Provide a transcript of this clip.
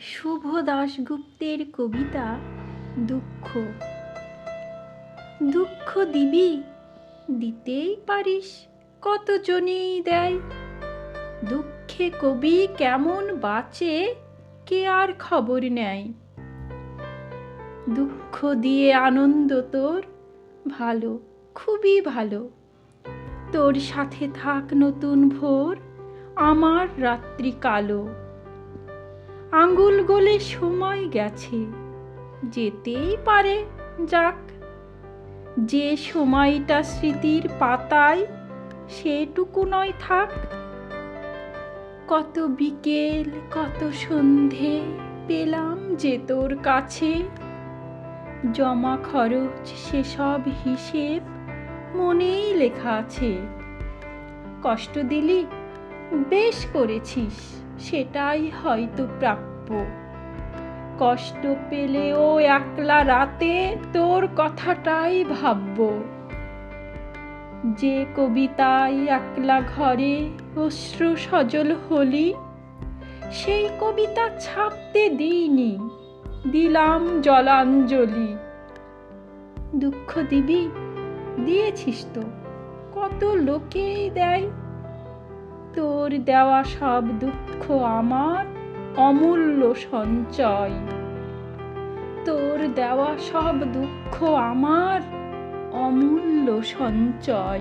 শুভ দাশগুপ্তের কবিতা দুঃখ। দুঃখ দিবি? দিতেই পারিস, কতজনেই দেয়? দুঃখে কবি কেমন বাঁচে, কে আর খবর নেয়? দুঃখ দিয়ে আনন্দ তোর, ভালো, খুবই ভালো। তোর সাথে থাক নতুন ভোর, আমার রাত্রি কালো। আঙ্গুল গলে সময় গেছে। যেতেই পারে, যাক। যে সময়টা স্মৃতির পাতায়, সেটুকু নয় থাক। কত বিকেল, কত সন্ধে পেলাম যে তোর কাছে। জমা খরচ, সেসব হিসেব মনেই লেখা আছে। কষ্ট দিলি, বেশ করেছিস। সেটাই হয়তো প্রাপ্য। কষ্ট পেলেও একলা রাতে তোর কথাটাই ভাবব। যে কবিতায় একলা ঘরে অশ্রু সজল হলি, সেই কবিতা ছাপতে দিইনি, দিলাম জলাঞ্জলি। দুঃখ দিবি, দিয়েছিস তো, কত লোকেই দেয় তোর দেওয়া সব দুঃখ আমার অমূল্য সঞ্চয়। তোর দেওয়া সব দুঃখ আমার অমূল্য সঞ্চয়।